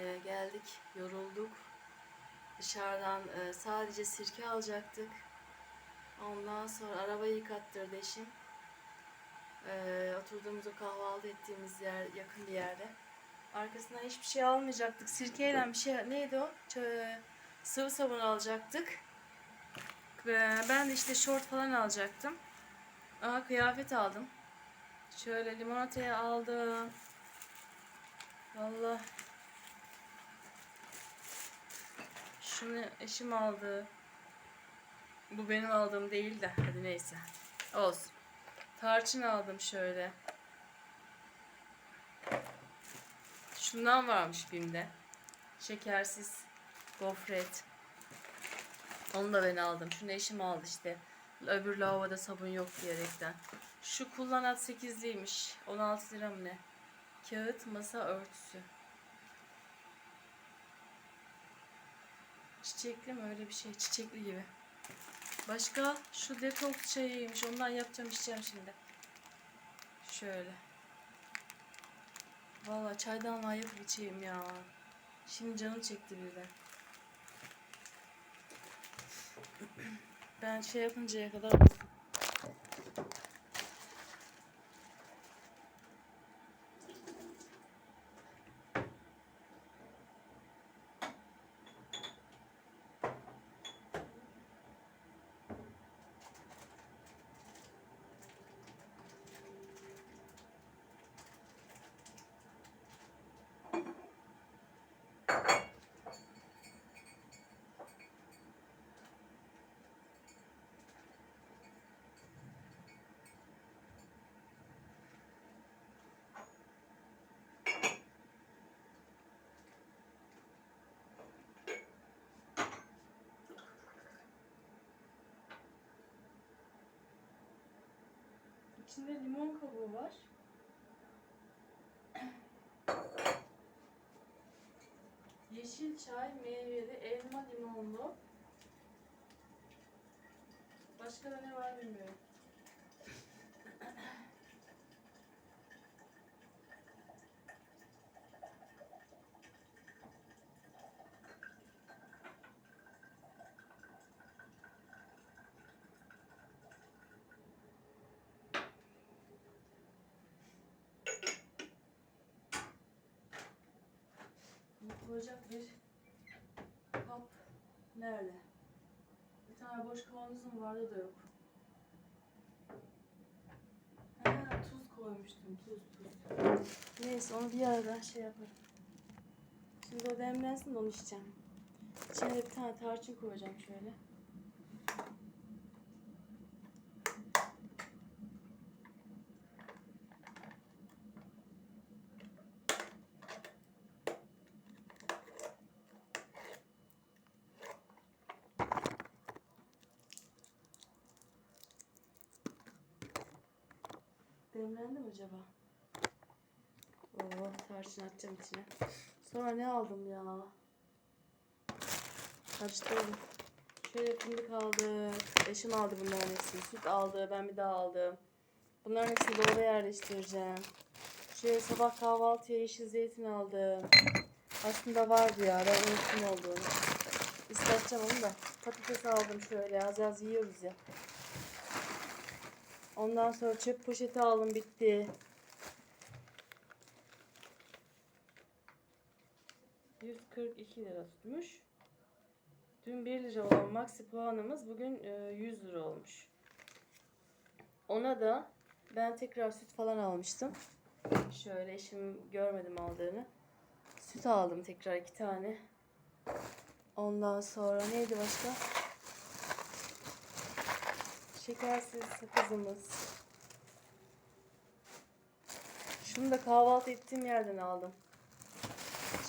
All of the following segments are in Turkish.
Ee, geldik, yorulduk. Dışarıdan e, sadece sirke alacaktık. Ondan sonra arabayı yıkattırdı eşim. Ee, oturduğumuz o kahvaltı ettiğimiz yer yakın bir yerde. Arkasından hiçbir şey almayacaktık. Sirkeyle bir şey neydi o? Çö- sıvı sabun alacaktık. Ve ben de işte şort falan alacaktım. Aa kıyafet aldım. Şöyle limonatayı aldım. Vallahi şunu eşim aldı. Bu benim aldığım değil de hadi neyse. Olsun. Tarçın aldım şöyle. Şundan varmış BİM'de. Şekersiz gofret. Onu da ben aldım. Şunu eşim aldı işte. Öbür lavaboda sabun yok diyerekten. Şu kullanat 8'liymiş. 16 lira mı ne? Kağıt masa örtüsü. Çiçekli mi öyle bir şey? Çiçekli gibi. Başka şu detoks çayıymış. Ondan yapacağım içeceğim şimdi. Şöyle. Valla çaydan var yapıp içeyim ya. Şimdi canım çekti birden. Ben şey yapıncaya kadar İçinde limon kabuğu var. Yeşil çay, meyveli, elma limonlu. Başka da ne var bilmiyorum. Koyacak bir kap nerede? Bir tane boş kavanozum vardı da yok. Ha, tuz koymuştum. Tuz tuz. Neyse onu bir aradan şey yaparım. Şimdi o demlensin de onu içeceğim. İçine bir tane tarçın koyacağım şöyle. Demlendi mi acaba? Oo, tarçın atacağım içine. Sonra ne aldım ya? Karıştırdım. Şöyle fındık aldık. Eşim aldı bunların hepsini. Süt aldı. Ben bir daha aldım. Bunların hepsini dolaba yerleştireceğim. Şöyle sabah kahvaltıya yeşil zeytin aldım. Aslında vardı ya. Ben unuttum olduğunu. İstatacağım onu da. Patates aldım şöyle. Az az yiyoruz ya. Ondan sonra çöp poşeti aldım bitti. ...142 lira tutmuş. Dün 1 lira olan maxi puanımız bugün e, 100 lira olmuş. Ona da ben tekrar süt falan almıştım. Şöyle eşim görmedim aldığını. Süt aldım tekrar iki tane. Ondan sonra neydi başka? Şekersiz sakızımız. Şunu da kahvaltı ettiğim yerden aldım.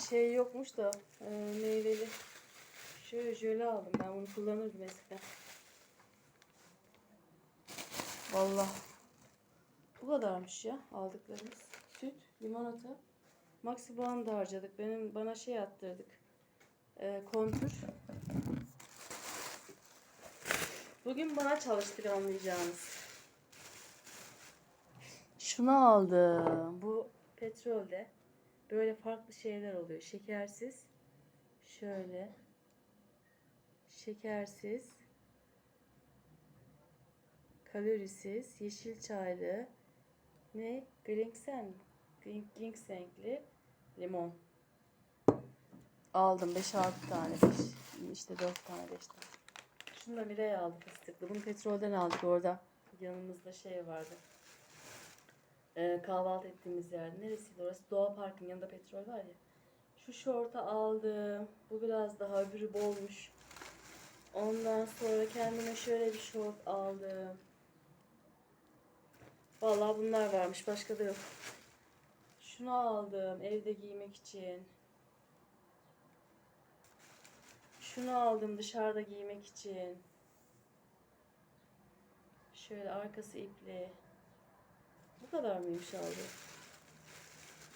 Şey yokmuş da e, meyveli. Şöyle jöle aldım. Ben bunu kullanırdım eskiden. Vallahi bu kadarmış ya aldıklarımız. Süt, limonata. Maxi da harcadık. Benim bana şey attırdık. E, kontür. Bugün bana çalıştır anlayacağınız. Şunu aldım. Bu petrolde. Böyle farklı şeyler oluyor. Şekersiz. Şöyle. Şekersiz. Kalorisiz. Yeşil çaylı. Ne? Ginseng. Ginsengli limon. Aldım 5-6 tane. beş- işte 4 tane 5 tane. Şunu da Miray aldı fıstıklı. Bunu petrolden aldık orada. Yanımızda şey vardı. Ee, kahvaltı ettiğimiz yer. Neresiydi orası? Doğa Park'ın yanında petrol var ya. Şu şortu aldım. Bu biraz daha öbürü bolmuş. Ondan sonra kendime şöyle bir şort aldım. Vallahi bunlar varmış. Başka da yok. Şunu aldım evde giymek için. Şunu aldım dışarıda giymek için. Şöyle arkası ipli. Bu kadar mıymış aldım?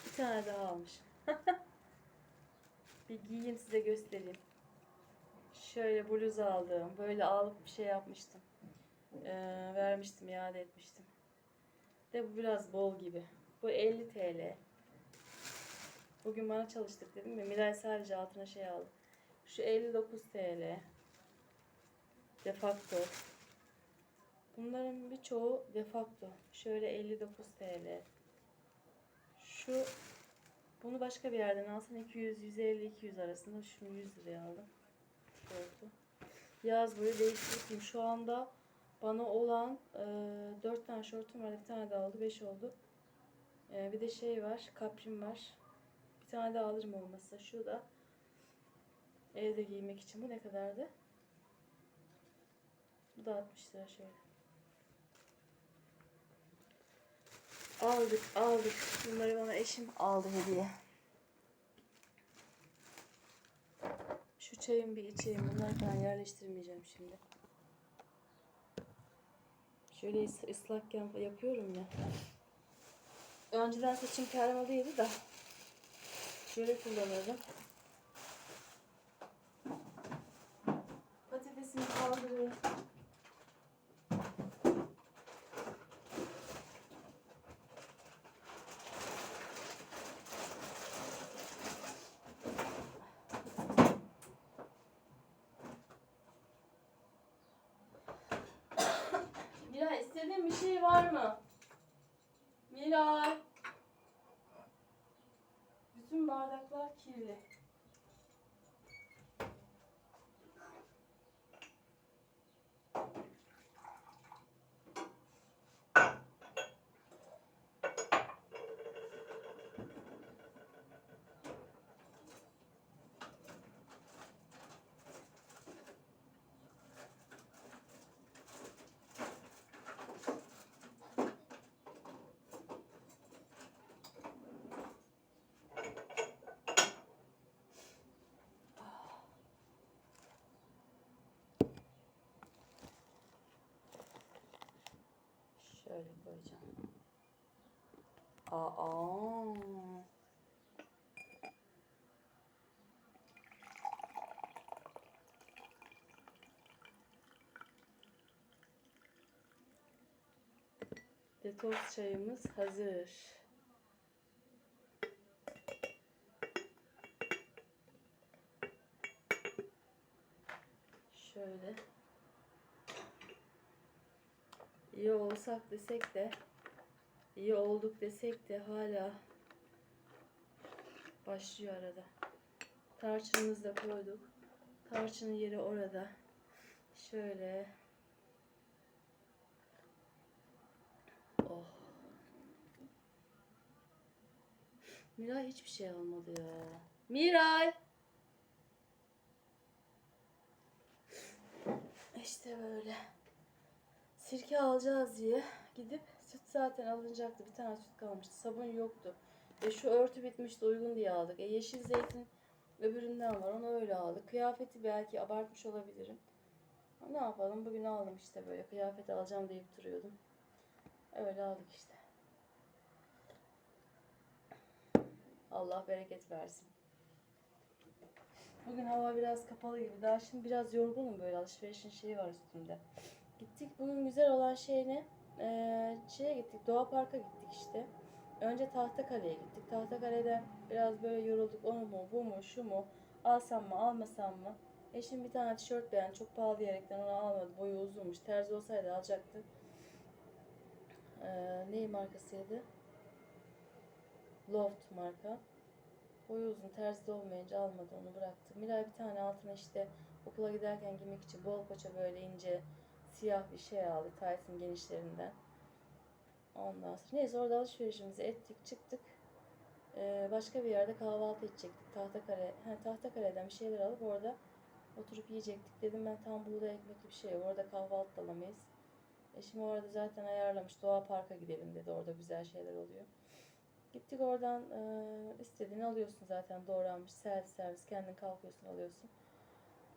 Bir tane daha almışım. bir giyeyim size göstereyim. Şöyle bluz aldım. Böyle alıp bir şey yapmıştım. Ee, vermiştim, iade etmiştim. De bu biraz bol gibi. Bu 50 TL. Bugün bana çalıştık dedim ya. Miray sadece altına şey aldı. Şu 59 TL. Defakto. Bunların birçoğu defakto. Şöyle 59 TL. Şu bunu başka bir yerden alsan 200, 150, 200 arasında. Şunu 100 liraya aldım. Şortu. Yaz boyu değiştirdim. Şu anda bana olan e, 4 tane şortum var. Bir tane daha oldu. 5 oldu. E, bir de şey var. Kaprim var. Bir tane daha alırım olmazsa. Şu da evde giymek için. Bu ne kadardı? Bu da 60 lira şöyle. Aldık aldık. Bunları bana eşim aldı hediye. Şu çayın bir içeyim. Bunları ben yerleştirmeyeceğim şimdi. Şöyle ıs- ıslakken yapıyorum ya. Önceden saçım karmalıydı da. Şöyle kullanırdım. Patatesimi kaldırıyorum. Miray istediğin bir şey var mı? Miray. Bütün bardaklar kirli. Şöyle koyacağım. Aa. Detoks çayımız hazır. Şöyle. İyi olsak desek de iyi olduk desek de hala başlıyor arada. Tarçınımızı da koyduk. Tarçının yeri orada. Şöyle. Oh. Miray hiçbir şey almadı ya. Miray! İşte böyle. Sirke alacağız diye gidip süt zaten alınacaktı. Bir tane süt kalmıştı. Sabun yoktu. E şu örtü bitmişti uygun diye aldık. E yeşil zeytin öbüründen var. Onu öyle aldık. Kıyafeti belki abartmış olabilirim. Ama ne yapalım bugün aldım işte böyle. Kıyafet alacağım deyip duruyordum. Öyle aldık işte. Allah bereket versin. Bugün hava biraz kapalı gibi. Daha şimdi biraz yorgunum böyle alışverişin şeyi var üstümde. Gittik bugün güzel olan şey ne? Ee, şeye gittik Doğa Park'a gittik işte. Önce Tahtakale'ye gittik. Tahtakale'de biraz böyle yorulduk. Onu mu, bu mu, şu mu? Alsam mı, almasam mı? Eşim bir tane tişört beğendi. Çok pahalı diyerekten onu almadı. Boyu uzunmuş. Terzi olsaydı alacaktı. Ee, neyi markasıydı? Loft marka. Boyu uzun terzide olmayınca almadı onu bıraktı. Miray bir tane altına işte okula giderken giymek için bol paça böyle ince siyah bir şey aldı Tyson genişlerinden. Ondan sonra neyse orada alışverişimizi ettik çıktık. Ee, başka bir yerde kahvaltı edecektik. Tahtakale, he, Tahtakale'den bir şeyler alıp orada oturup yiyecektik. Dedim ben tam buğday ekmekli bir şey yok. Orada kahvaltı da alamayız. Eşim orada zaten ayarlamış. Doğa Park'a gidelim dedi. Orada güzel şeyler oluyor. Gittik oradan e, istediğini alıyorsun zaten doğranmış servis servis kendin kalkıyorsun alıyorsun.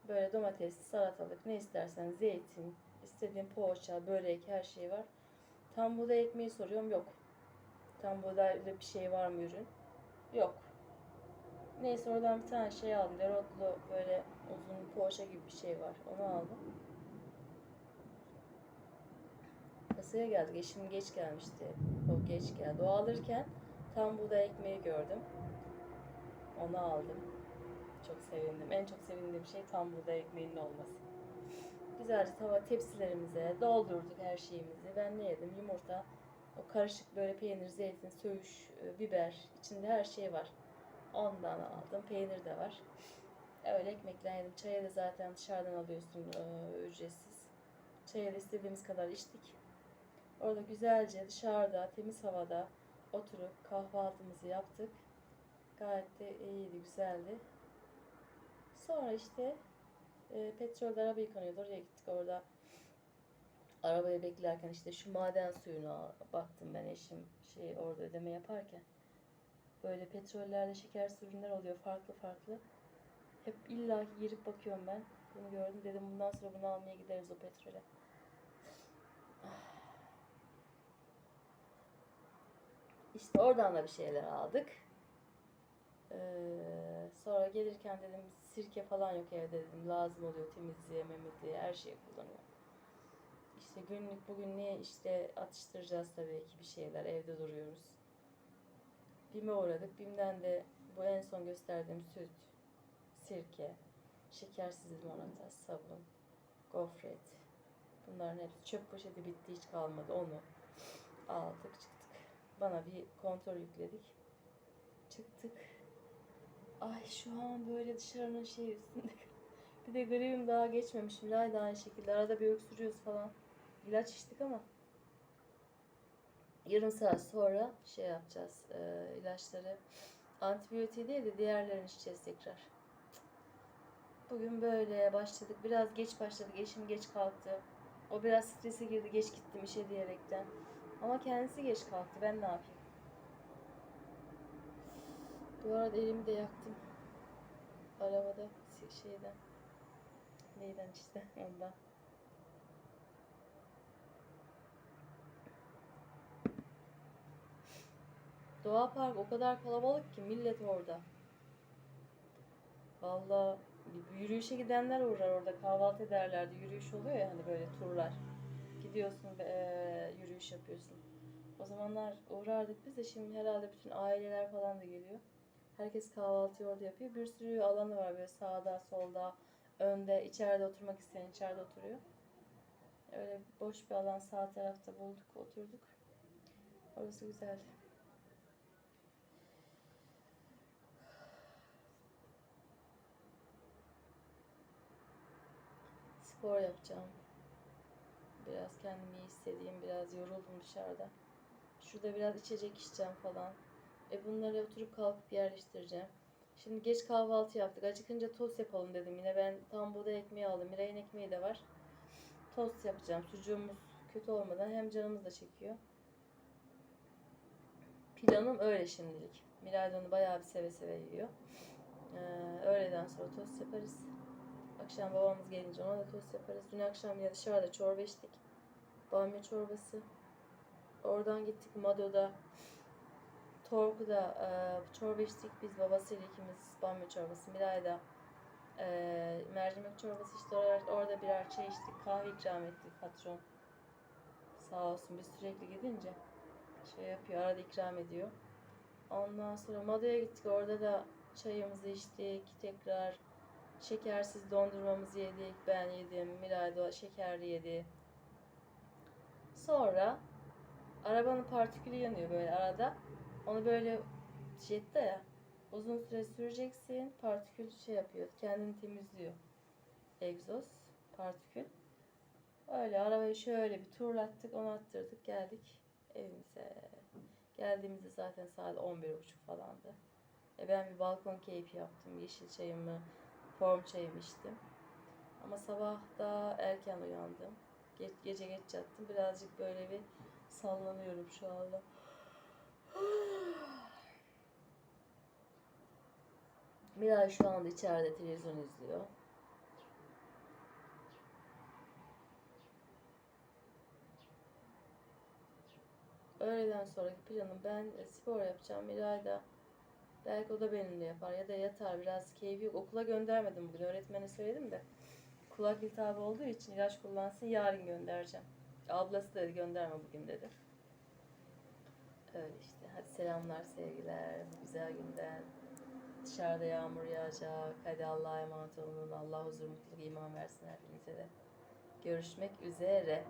Böyle domates, salatalık ne istersen zeytin, istediğin poğaça, börek her şey var. Tam buğday ekmeği soruyorum yok. Tam buğdaylı bir şey var mı ürün? Yok. Neyse oradan bir tane şey aldım. Dereotlu böyle uzun poğaça gibi bir şey var. Onu aldım. Kasaya geldik. Eşim geç gelmişti. O geç geldi. O alırken tam buğday ekmeği gördüm. Onu aldım. Çok sevindim. En çok sevindiğim şey tam buğday ekmeğinin olması. Güzelce tava tepsilerimize doldurduk her şeyimizi. Ben ne yedim? Yumurta, o karışık böyle peynir, zeytin, söğüş, e, biber. içinde her şey var. Ondan aldım. Peynir de var. Öyle ekmekle yedim. Çayı da zaten dışarıdan alıyorsun e, ücretsiz. Çayı da istediğimiz kadar içtik. Orada güzelce dışarıda, temiz havada oturup kahvaltımızı yaptık. Gayet de iyiydi, güzeldi. Sonra işte e, petrolde araba yıkanıyordu. Oraya gittik orada. Arabayı beklerken işte şu maden suyuna baktım ben eşim şey orada ödeme yaparken. Böyle petrollerde şekersiz ürünler oluyor farklı farklı. Hep illa ki girip bakıyorum ben. Bunu gördüm dedim bundan sonra bunu almaya gideriz o petrole. İşte oradan da bir şeyler aldık. Ee, sonra gelirken dedim sirke falan yok evde dedim. Lazım oluyor temizliğe, memizliğe her şeye kullanıyorum. İşte günlük bugün ne işte atıştıracağız tabii ki bir şeyler. Evde duruyoruz. BİM'e uğradık. BİM'den de bu en son gösterdiğim süt, sirke, şekersiz limonata, sabun, gofret. Bunların hepsi çöp poşeti bitti hiç kalmadı. Onu aldık çıktık. Bana bir kontrol yükledik. Çıktık. Ay şu an böyle dışarının şey üstünde. bir de gribim daha geçmemiş. Milay aynı şekilde. Arada bir öksürüyoruz falan. İlaç içtik ama. Yarım saat sonra şey yapacağız. E, ilaçları antibiyotiği değil de diğerlerini içeceğiz tekrar. Bugün böyle başladık. Biraz geç başladık. Eşim geç kalktı. O biraz strese girdi. Geç gittim işe diyerekten. Ama kendisi geç kalktı. Ben ne yapayım? Bu arada elimi de yaktım. Arabada şeyden. Neyden işte ondan. Doğa Park o kadar kalabalık ki millet orada. Vallahi yürüyüşe gidenler uğrar orada kahvaltı ederlerdi. Yürüyüş oluyor ya hani böyle turlar. Gidiyorsun ve yürüyüş yapıyorsun. O zamanlar uğrardık biz de şimdi herhalde bütün aileler falan da geliyor. Herkes kahvaltıyı orada yapıyor. Bir sürü alanı var böyle sağda, solda, önde, içeride oturmak isteyen içeride oturuyor. Öyle boş bir alan sağ tarafta bulduk, oturduk. Orası güzeldi. Spor yapacağım. Biraz kendimi iyi hissedeyim. Biraz yoruldum dışarıda. Şurada biraz içecek içeceğim falan. E bunları oturup kalkıp yerleştireceğim. Şimdi geç kahvaltı yaptık. Acıkınca tost yapalım dedim. Yine ben tam buğday ekmeği aldım. Miray'ın ekmeği de var. Tost yapacağım. Sucuğumuz kötü olmadan hem canımız da çekiyor. Planım öyle şimdilik. Miray onu bayağı bir seve seve yiyor. Ee, öğleden sonra tost yaparız. Akşam babamız gelince ona da tost yaparız. Dün akşam yine dışarıda çorba içtik. Bamya çorbası. Oradan gittik Mado'da. Torku'da e, çorba içtik biz babasıyla ikimiz bamya çorbası. Miray da e, mercimek çorbası işte orada, orada birer çay içtik. Kahve ikram ettik patron. Sağ olsun biz sürekli gidince. şey yapıyor, arada ikram ediyor. Ondan sonra Mado'ya gittik. Orada da çayımızı içtik. Tekrar şekersiz dondurmamızı yedik. Ben yedim. Miray da şekerli yedi. Sonra arabanın partikülü yanıyor böyle arada. Onu böyle jette ya uzun süre süreceksin. Partikül şey yapıyor. Kendini temizliyor. Egzoz, partikül. Öyle arabayı şöyle bir turlattık, onu attırdık, geldik evimize. Geldiğimizde zaten saat 11.30 falandı. E ben bir balkon keyfi yaptım. Yeşil çayımı, form çayımı içtim. Ama sabah da erken uyandım. Ge- gece geç yattım. Birazcık böyle bir sallanıyorum şu anda. Miray şu anda içeride televizyon izliyor. Öğleden sonraki planım ben spor yapacağım. Miray da belki o da benimle yapar ya da yatar biraz keyfi yok. Okula göndermedim bugün. Öğretmene söyledim de. Kulak iltihabı olduğu için ilaç kullansın yarın göndereceğim. Ablası dedi gönderme bugün dedi. Öyle işte. Hadi selamlar sevgiler. Bu güzel günden. Dışarıda yağmur yağacak. Hadi Allah'a emanet olun. Allah huzur, mutluluk, iman versin hepinize de. Görüşmek üzere.